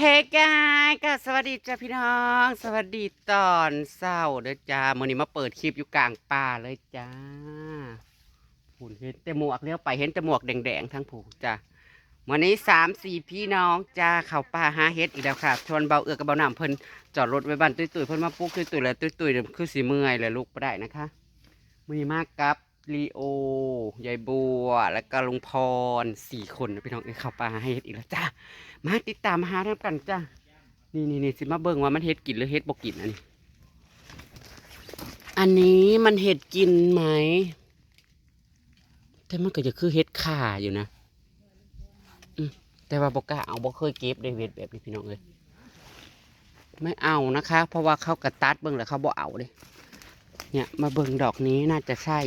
เฮ้กายก็สวัสดีจ้าพี่น้อง สวัสดีตอนเศร้าเด้อจ้ามื่อนี้มาเปิดคลิปอยู่กลางป่าเลยจ้าผูนเห็นแต่หมวกเลี้ยวไปเห็นแต่หมวกแดงๆทั้งผูจ้าวันนี้สามสี่พี่น้องจ้าเข้าป่าหาเฮ็ดอีกแล้วค่ะชวนเบาเอือกกับเบาหนำเพิ่นจอดรถไว้บ้านตุ้ยๆเพิ่นมาปุ๊กตุ้ยๆแล้วตุ้ยๆเดี๋ยวคือสีเมื่อยเลยลุกไปได้นะคะมือมากกับ ลีโอ ยายบัว แล้วก็ลุงพรสี่คนนะพี่น้องเอ้ยเข้าป่าใหาเฮ็ดอีกแล้วจ้ามาติดตามมาหาทำกันจ้านี่นี่นี่สิมาเบิ่งว่ามันเห็ดกินหรือเห็ดบ่กินอันนี้ อันนี้มันเห็ดกินไหม แต่มันก็จะคือเห็ดข่าอยู่นะอืมแต่ว่าบ่กล้าเอาบ่เคยเก็บได้เห็ดแบบนี้พี่น้องเลยไม่เอานะคะ เพราะว่าเขากระตัดเบิ่งแล้วเขาบ่เอาเลยเนี่ย มาเบิ่งดอกนี้น่าจะใช่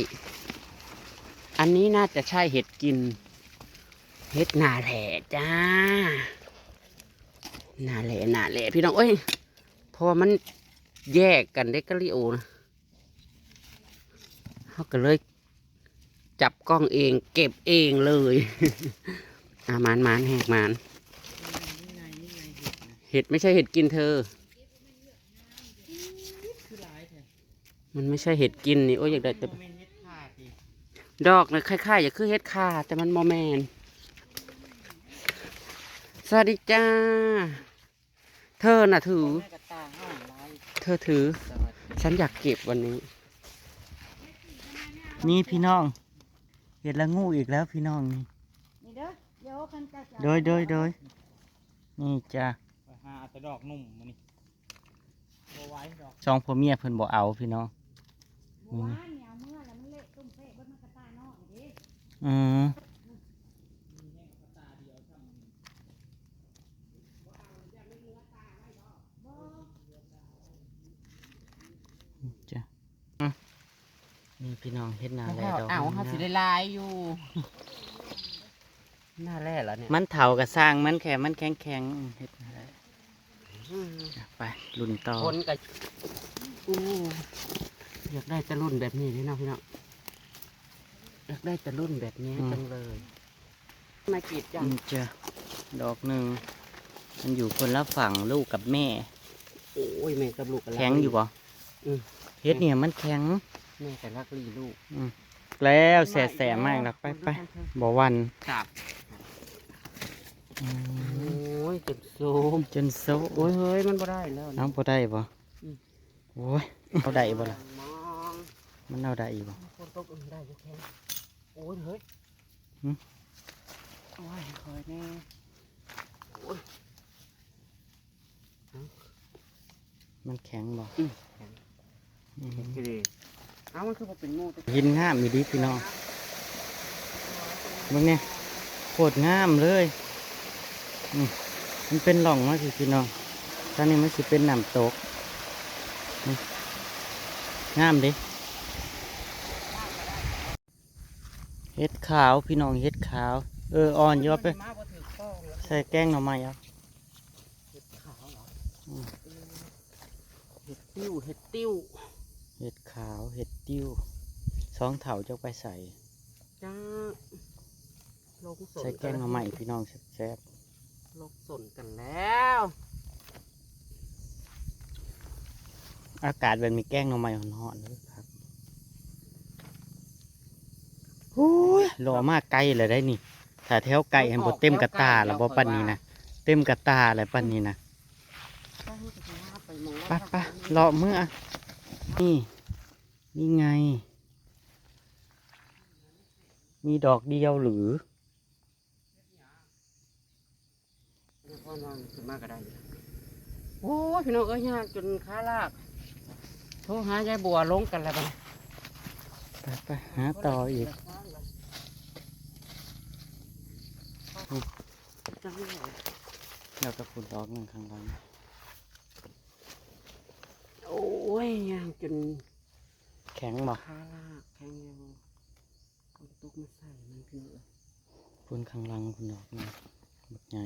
อันนี้น่าจะใช่เห็ดกินเฮ็ดหนาแหล่จ้าหนาแหล่หนาแหล่พี่น้องเอ้ยเพราะมันแยกกันได้กะลิโอนะเขาก็เลยจับกล้องเองเก็บเองเลยอะหมานหมานแหกมานเห็ดไม่ใช่เห็ดกินเธอ มันไม่ใช่เห็ดกินนี่โอ้ยอยากได้แต่ ดอกนะคล้ายๆอย่าคือเห็ดข่าแต่มันโมแมน สวัสดีจ้า เธอน่ะถือแม่กระตาห้องลายเธอถือสวัสดีฉันอยากเก็บวันนี้ นี่พี่น้อง เห็ดละงูอีกแล้วพี่น้องนี่นี่เด้อเดี๋ยวคันจะจะโดยโดยโดยนี่จ้าหาแต่ดอกนุ่มมันนี่บ่ไว้ดอกสองผัวเมียเพิ่นบ่เอาพี่น้อง อืมจ้ะอืมนี่พี่น้องเฮ็ดนาแลดอกเอาเขาสิได้ลายอยู่ หน้าแร่แล้วเนี่ย มันเถากระสร้างมันแข็งมันแข็งแข็งๆเฮ็ดนาแลจ้ะไปรุ่นต่อคนกับอู้อยากได้ตะรุ่นแบบนี้เลยเนาะพี่เนาะ อยากได้ตะรุ่นแบบนี้จังเลย มากรีดจังนี่จ้ะดอกหนึ่งมันอยู่คนละฝั่งลูกกับแม่ โอ้ยแม่กับลูกกันแข็งอยู่บ่อืม เฮ็ดเนี่ยมันแข็ง แม่แต่รักลีลูกแล้วแสแสมากแล้วไปไปบ่วันครับอืโอ้มยเจ็บซูมจนโซโอ้ยเฮ้ยมันบ่ได้แล้วน้องบ่ได้บ่อืม โอ้ยเอาได้บ่ล่ะมองมันเอาได้บ่คนตกอื่นได้อยู่แค่ โอ้ยเฮ้ยหืมโอ้ยคอยแน่โอ้ยมันแข็งบ่อืมอืมคือดีเอ้ามันคือบ่เป็นงูแต่หินงามมีดีพี่น้องเบิ่งเนี่ยโคตรงามเลยอืมมันเป็นหล่องมาสิพี่น้องตอนนี้มันสิเป็นน้ำตกนี่งามเดิ เฮ็ดขาวพี่น้องเฮ็ดขาว เอออ่อนอยอไปมาบ่ถือต้องแล้วใส่แกงหน่อไม้เอาเห็ดขาวเหรออืมเห็ดติ้วเห็ดติ้วเห็ดขาวเห็ดติ้วสองเถาจะไปใส่จ้าลงสนใส่แกงหน่อไม้พี่น้องแซ่บลงสนกันแล้วๆอากาศแบบมีแกงหน่อไม้หอนๆเลยครับโอ้ยรอมากไกลเลยได้นี่ถ้าแถวไก่เห็นบ่เต็มกระตาแล้วบ่ปันนี้นะเต็มกระตาเลยปันนี้นะไปไปรอเมื่อนี่นี่ไง มีดอกเดียวหรือพ่อนอนขึ้นมากก็ได้อยู่โอ้ยพี่น้องเอ้ยยากจนขาลากโทรหายายบัวลงกันแล้วบัดนี้ไปไปหาต่ออีก จังเลยแล้วก็ฝุ่นดอกหนึ่งข้างหลังโอ้ยยากจนแข็งบ่ขาลากแข็งยังเอาตุกมาใส่มันพี่น้องเอ้ยฝุ่นข้างหลังฝุ่นดอกหนึ่งบักใหญ่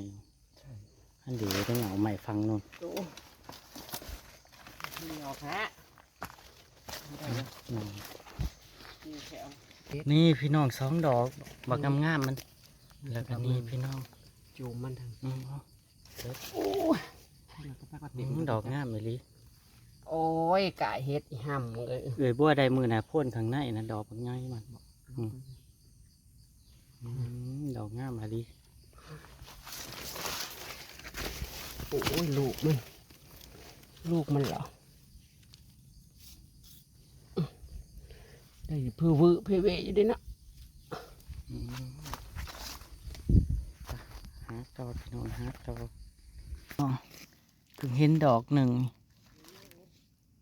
อันเดียวต้องเอาใหม่ฟังนู่นโอ้เดียวแพ้ได้แล้วอืมนี่แถวนี่พี่น้องสองดอกบักงามๆมัน แล้วก็นี่พี่น้องจูมมันทางอืมเลยโอ้ยแล้วก็ไปก็อืเต็มมดอกงามเลยลิโอ้ยกะเฮ็ดอีห่ำเลยเอ้ยบัวใดมือน่ะพ่นข้างในนะดอกมันง่ายมันอืมดอกงามอะลิโอ้ยลูกมันลูกมันเหรอได้เพื่อวื้อเพื่อเวอยู่ด้วยนะ อืม หาต่อพี่น้องหาต่ออ๋อเพิ่งเห็นดอกหนึ่ง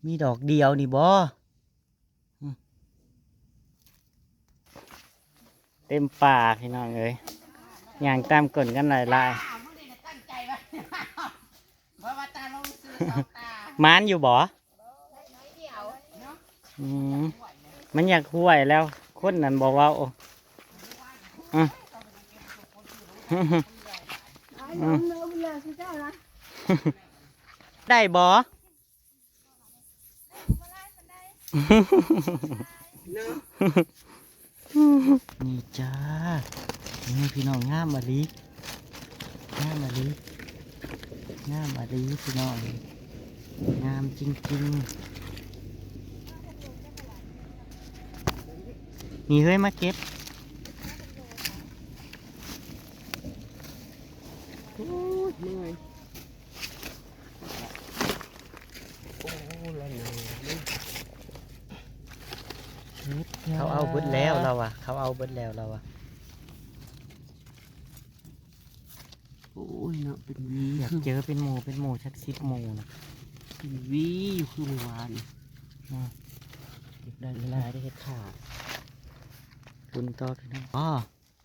มีดอกเดียวนี่บ่อืมเต็มป่าพี่น้องเอ้ยย่างตามกลนกันหลายลายมึงได้ตั้งใจไว้เพราะว่าตาลงซื้อสองตาๆมานอยู่บ่อืมมันอยากห่วยแล้วคนนั้นบอกว่าโอ้ อืมไอ้บ่อคือเจ้านะได้บ่เนาะนี่จ้า นี่พี่น้องงามมาลีงามมาลีงามมาลีพี่น้อง งามจริงๆ นี่เฮ้ยมาเก็บ โอ้ยเหนื่อยโอ้ละหนอยเขาเอาเบิดแล้วเราอะเขาเอาเบิดแล้วเราอะโอ้ยเนาะเป็นวีอยากคือเจอเป็นหมูเป็นหมูชักสิบหมูนะเป็นวีอยู่คือเมื่อวานอืมอยากได้เวลาได้เฮ็ดขาดบุญต่อพี่น้องอ๋อ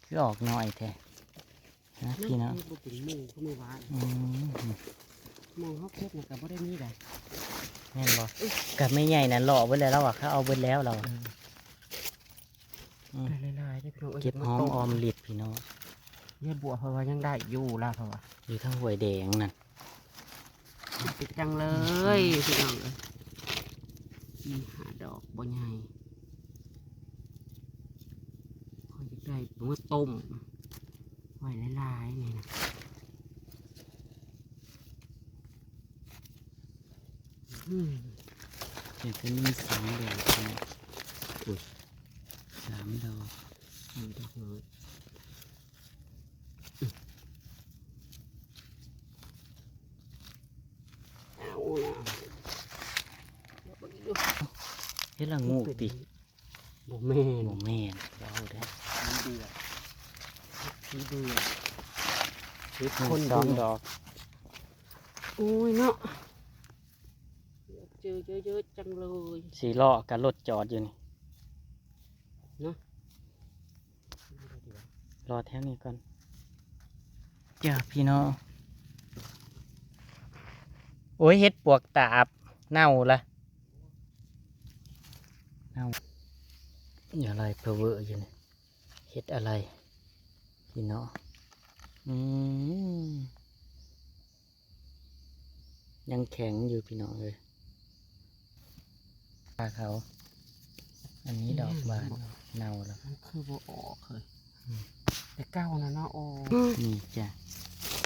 คือออกหน่อยแท้ นะพี่น้องบ่เป็นหมู่คือเมื่อวานอืมมองเขาเก็บนะกับบ่ได้มีได้แม่นบ่กับไม่ใหญ่นะหล่อเบิดแล้วเราอะเขาเอาเบิดแล้วเราอะอืมได้หลายๆได้พี่น้องเก็บหอมออมลิดพี่น้องเยี่ยบัวเพราะว่ายังได้อยู่ล่ะเพราะว่าอยู่ทั้งหวยแดงนั่นติดจังเลยพี่น้องเอ้ยมีหาดอกบ่ใหญ่คอยจะได้เมื่อต้ม ไว้หลายๆนี่นะอืมเดี๋ยวจะมีสามดอกพี่น้องอุ้ยสามดอกมีดอกน้อยเอาล่ะเฮ็ดละงูติ บ่แม่น โมแม่นเบาเด้อ สีเดือด สีเดือดเฮ็ดหนึ่คนงสเดืองอดดอกโอ้ยเนาะเจอเยอะๆจังเลยสีล้อกับรถจอดอยู่นี่เนาะรอแถวนี้ก่อนจ้าพี่น้องโอ้ยเฮ็ดปวกตาบเน่าละเน่าอย่าอะไรเพอเวอร์อยู่นี่เฮ็ดอะไร พี่น้องอืมยังแข็งอยู่พี่น้องเลยปลาเขา อันนี้ดอกบานเน่าแล้วมันคือบ่ออกเลยอืมแต่เก้านะเนาะโอ้นี่จ้ะ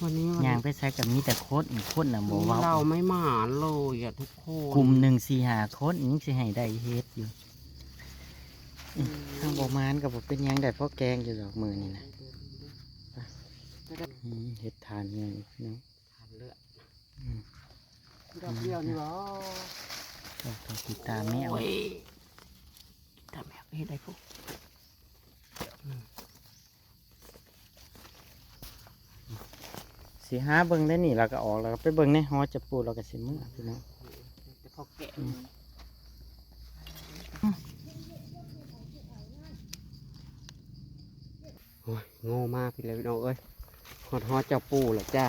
วันนี้วันยางไปใช้กับมีแต่โคตรโคตรน่ะบ่นี้เว้าเราไม่หมานเลยอะทุกคนกลุ่มหนึ่งสี่หาโคตรนี่สิให้ได้เฮ็ดอยู่อืมทางบ่มานกับบ่เป็นหยังได้เพราะแกงอยู่ดอกมือนี่นะ จะได้อืมเฮ็ดทานเงินพี่น้องทานเลือดอืมดอกเดียวนี่เหรอดอกตากีตาแมวโอ้ยทำแบบนี้ได้พวกสิหาเบิ่งได้นี่แล้วก็ออกแล้วก็ไปเบิ่งในหอจะปูแล้วก็สิมื้อพี่น้องแต่พอแกะอืมโอ้ยโง่มากพี่เลยพี่น้องเอ้ย หอดฮอดเจ้าปูเหรอจ้า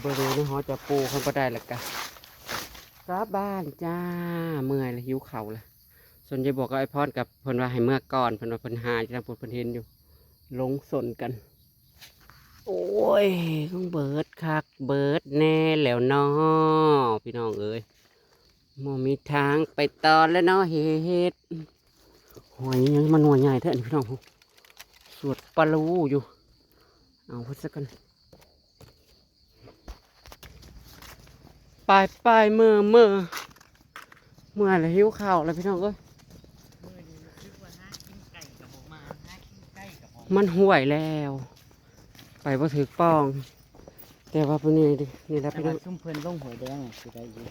เบอร์ดูนี่ฮอดเจ้าปูเขาก็ได้และกะกลับบ้านจ้า เมื่อยแล้วหิวเข่าวละส่วนยายบอกกับไอ้พรกับเพิ่นว่าให้เมื่อก่อนเพิ่นว่าเพิ่นหาจะทำพูดเพิ่นเห็นอยู่ลงสนกัน โอ้ยต้องเบิดคักเบิดแน่แล้วนาะพี่น้องเอ้ยมมีทางไปตอนแล้วเนาะเฮ็ดหอยยังมันหน่วยใหญ่แท้นี่พี่น้องสวดปลาลูอยู่ เอาพุทธกันปลายปายเมื่อเมื่อเมื่อไรหิวข้าวแล้วพี่น้องเอ้ยมันห่วยแล้ว ไปบ่ถือป้อง แต่ว่าเป็นนี่ดินี่แหละพี่น้องซุ่มเพิ่นลงหวแดงสิได้ยู่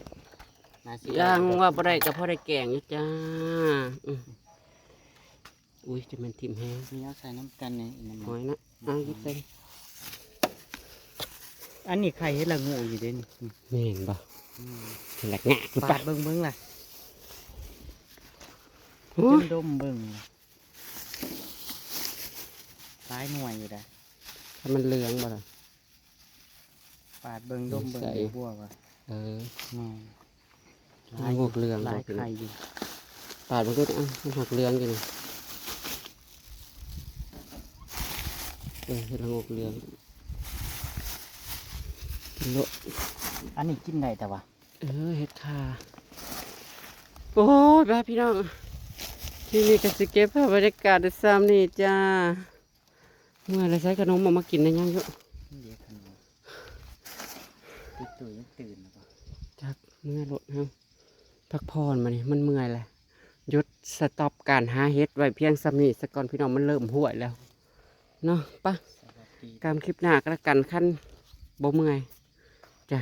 ยังว่าบ่ได้กับพ่อได้แกงอยู่จ้าอุ้ยจะมันทิ่มแห้งนี่เอาใส่น้ำกันเนี่ยหอยนะอะยิบใส่ อันนี้ไข่เฮ็ดละงูอยู่เด้นี่อืมนี่เห็นบ่อืมแหลกแงะปาปะดเบิ่งเบิ่งล่ะโอ้ยดมเบิ่งล่ะหลายหน่วยอยู่ได้ถ้ามันเหลืองบ่ล่ะ ปาดเบิ่งดมเบิ่งใส่อยู่บัวว่ะเอออืมมันหกเหลืองหลายบ่พี่น้ไข่องอยู่ปาดมันก็อะมันหกเหลืองอยู่นี่เออเห็ดละงกเหลือง กินโลอันนี้กินได้แต่ว่าเออเห็ดขาโอ้ยบ้าพี่น้องที่นี่ก็สิเก็บภาพบรรยากาศได้ซ้ำนี่จ้า เมื่อไรใช้ขนมออกมากินได้ยังเยอะเดี๋ยวขนมตื่นตื่นยังตื่นนะปะจากเมื่อรถเฮาพักผ่อนมานี่มันเมื่อยแหละหยุดสต็อปการหาเฮ็ดไว้เพียงซ้ำนี่สก่อนพี่น้องมันเริ่มห่วยแล้วเนาะปะสวัสดีตามคลิปหน้าก็แล้วกันขั้นบ่เมื่อย จ้ะ